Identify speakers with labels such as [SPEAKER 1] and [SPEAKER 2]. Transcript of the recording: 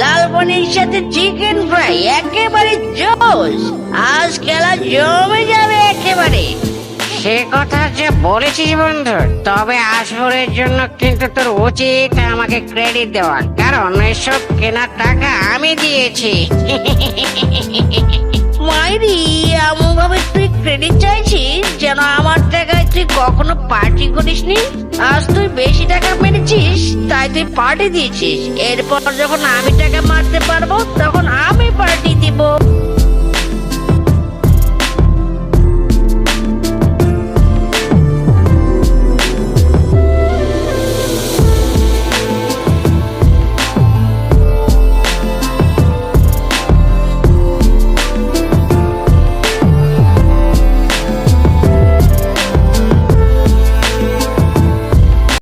[SPEAKER 1] বিরিয়ানির সাথে chicken fry একেবারে জোস আজ খেলা জমে যাবে একেবারে।
[SPEAKER 2] সে কথা যে বলেছিস বন্ধু, তবে আসবরের জন্য কিন্তু তোর উচিত আমাকে ক্রেডিট দেওয়া কারণ এসব কেনার টাকা আমি দিয়েছি।
[SPEAKER 1] কখনো পার্টি করিসনি? আজ তুই বেশি টাকা মেরেছিস, তাই তুই পার্টি দিয়েছিস। এরপর যখন আমি টাকা মারতে পারব, তখন দিব